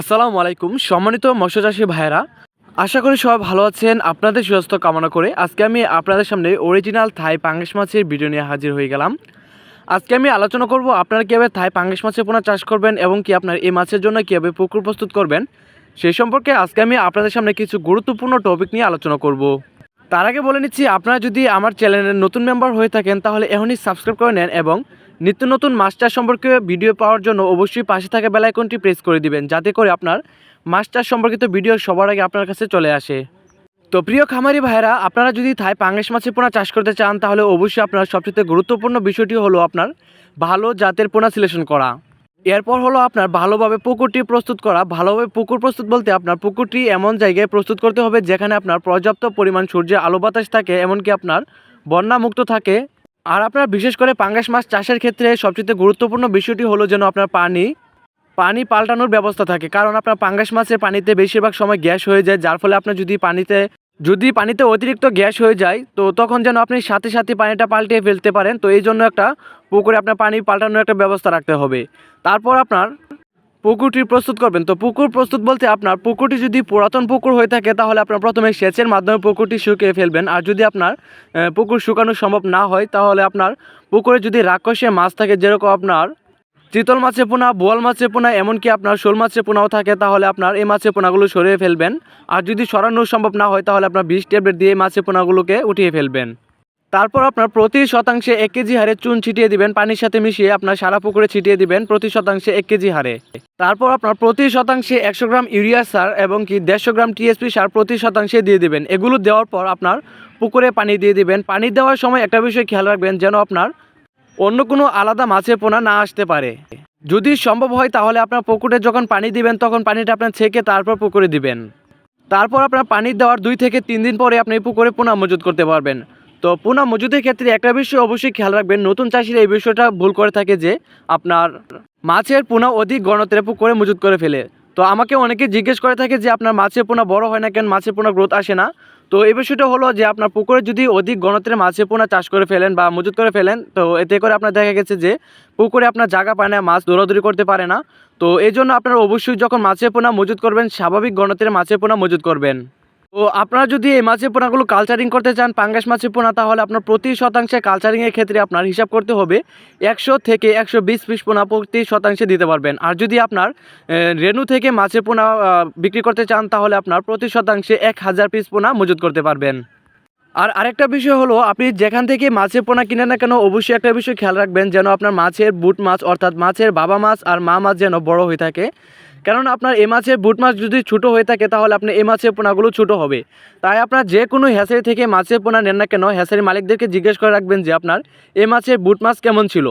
আসসালামু আলাইকুম, সম্মানিত মৎস্যচাষী ভাইয়েরা। আশা করি সবাই ভালো আছেন, আপনাদের সুস্বাস্থ্য কামনা করে। আজকে আমি আপনাদের সামনে অরিজিনাল থাই পাঙ্গাস মাছের ভিডিও নিয়ে হাজির হয়ে গেলাম। আজকে আমি আলোচনা করব আপনারা কীভাবে থাই পাঙ্গাস মাছের পোনা চাষ করবেন এবং কি আপনার এই মাছের জন্য কীভাবে পুকুর প্রস্তুত করবেন। সেই সম্পর্কে আজকে আমি আপনাদের সামনে কিছু গুরুত্বপূর্ণ টপিক নিয়ে আলোচনা করব। তার আগে বলে নিচ্ছি, আপনারা যদি আমার চ্যানেলের নতুন মেম্বার হয়ে থাকেন, তাহলে এখনই সাবস্ক্রাইব করে নেন এবং নিত্য নতুন মাছ চাষ সম্পর্কে ভিডিও পাওয়ার জন্য অবশ্যই পাশে থাকা বেল আইকনটি প্রেস করে দিবেন, যাতে করে আপনার মাছ চাষ সম্পর্কিত ভিডিও সবার আগে আপনার কাছে চলে আসে। তো প্রিয় খামারি ভাইরা আপনারা যদি থাই পাঙ্গাস মাছের পোনা চাষ করতে চান, তাহলে অবশ্যই আপনার সবচেয়ে গুরুত্বপূর্ণ বিষয়টি হলো আপনার ভালো জাতের পোনা সিলেকশন করা। এরপর হলো আপনার ভালোভাবে পুকুরটি প্রস্তুত করা। ভালোভাবে পুকুর প্রস্তুত বলতে আপনার পুকুরটি এমন জায়গায় প্রস্তুত করতে হবে যেখানে আপনার পর্যাপ্ত পরিমাণ সূর্যের আলো বাতাস থাকে, এমনকি আপনার বন্যামুক্ত থাকে। আর আপনার বিশেষ করে পাঙ্গাস মাছ চাষের ক্ষেত্রে সবচেয়ে গুরুত্বপূর্ণ বিষয়টি হলো যেন আপনার পানি পানি পাল্টানোর ব্যবস্থা থাকে। কারণ আপনার পাঙ্গাস মাছের পানিতে বেশিরভাগ সময় গ্যাস হয়ে যায়, যার ফলে আপনার যদি পানিতে যদি পানিতে অতিরিক্ত গ্যাস হয়ে যায়, তো তখন যেন আপনি সাথে সাথে পানিটা পাল্টে ফেলতে পারেন। তো এই জন্য একটা পুকুরে আপনার পানি পাল্টানোর একটা ব্যবস্থা রাখতে হবে। তারপর আপনার পুকুরটি প্রস্তুত করবেন। তো পুকুর প্রস্তুত বলতে আপনার পুকুরটি যদি পুরাতন পুকুর হয়ে থাকে, তাহলে আপনার প্রথমে সেচের মাধ্যমে পুকুরটি শুকিয়ে ফেলবেন। আর যদি আপনার পুকুর শুকানো সম্ভব না হয়, তাহলে আপনার পুকুরে যদি রাক্ষসে মাছ থাকে, যেরকম আপনার চিতল মাছের পোনা, বোয়াল মাছের পোনা, এমনকি আপনার শোল মাছের পোনাও থাকে, তাহলে আপনার এই মাছের পোনাগুলো সরিয়ে ফেলবেন। আর যদি সরানো সম্ভব না হয়, তাহলে আপনার বিষ ট্যাবলেট দিয়ে মাছের পোনাগুলোকে উঠিয়ে ফেলবেন। তারপর আপনার প্রতি শতাংশে এক কেজি হারে চুন ছিটিয়ে দিবেন, পানির সাথে মিশিয়ে আপনার সারা পুকুরে ছিটিয়ে দিবেন প্রতি শতাংশে এক কেজি হারে। তারপর আপনার প্রতি শতাংশে একশো গ্রাম ইউরিয়া সার এবং কি দেড়শো গ্রাম টিএসপি সার প্রতি শতাংশে দিয়ে দিবেন। এগুলো দেওয়ার পর আপনার পুকুরে পানি দিয়ে দিবেন। পানি দেওয়ার সময় একটা বিষয় খেয়াল রাখবেন, যেন আপনার অন্য কোনো আলাদা মাছের পোনা না আসতে পারে। যদি সম্ভব হয় তাহলে আপনার পুকুরে যখন পানি দিবেন, তখন পানিটা আপনার ছেঁকে তারপর পুকুরে দিবেন। তারপর আপনার পানি দেওয়ার দুই থেকে তিন দিন পরে আপনি পুকুরে পোনা মজুত করতে পারবেন। তো পোনা মজুদের ক্ষেত্রে একটা বিষয় অবশ্যই খেয়াল রাখবেন, নতুন চাষিরা এই বিষয়টা ভুল করে থাকে যে আপনার মাছের পোনা অধিক গণত্রে পুকুরে মজুত করে ফেলে। তো আমাকে অনেকে জিজ্ঞেস করে থাকে যে আপনার মাছের পোনা বড় হয় না কেন, মাছের পোনা গ্রোথ আসে না? তো এই বিষয়টা হলো যে আপনার পুকুরে যদি অধিক গণত্রে মাছের পোনা চাষ করে ফেলেন বা মজুত করে ফেলেন, তো এতে করে আপনার দেখা গেছে যে পুকুরে আপনার জায়গা পায় না, মাছ দৌড়াদৌড়ি করতে পারে না। তো এই জন্য আপনারা অবশ্যই যখন মাছের পোনা মজুত করবেন, স্বাভাবিক গণত্রে মাছের পোনা মজুত করবেন। তো আপনারা যদি এই মাছের পোনাগুলো কালচারিং করতে চান, পাঙ্গাস মাছের পোনা, তাহলে আপনার প্রতি শতাংশে কালচারিংয়ের ক্ষেত্রে আপনার হিসাব করতে হবে একশো থেকে একশো বিশ পিস পোনা প্রতি শতাংশে দিতে পারবেন। আর যদি আপনার রেনু থেকে মাছের পোনা বিক্রি করতে চান, তাহলে আপনার প্রতি শতাংশে এক হাজার পিস পোনা মজুত করতে পারবেন। আর আরেকটা বিষয় হলো, আপনি যেখান থেকে মাছের পোনা কিনে না কেন, অবশ্যই একটা বিষয় খেয়াল রাখবেন, যেন আপনার মাছের বুট মাছ, অর্থাৎ মাছের বাবা মাছ আর মা মাছ যেন বড় হয়ে থাকে। কারণ আপনার এ মাছে বুট মাছ যদি ছোটো হয়ে থাকে, তাহলে আপনার এ মাছের পোনাগুলো ছোটো হবে। তাই আপনার যে কোনো হ্যাসারি থেকে মাছের পোনা নেন না কেন হ্যাসারি মালিকদেরকে জিজ্ঞেস করে রাখবেন যে আপনার এ মাছের বুট মাছ কেমন ছিল।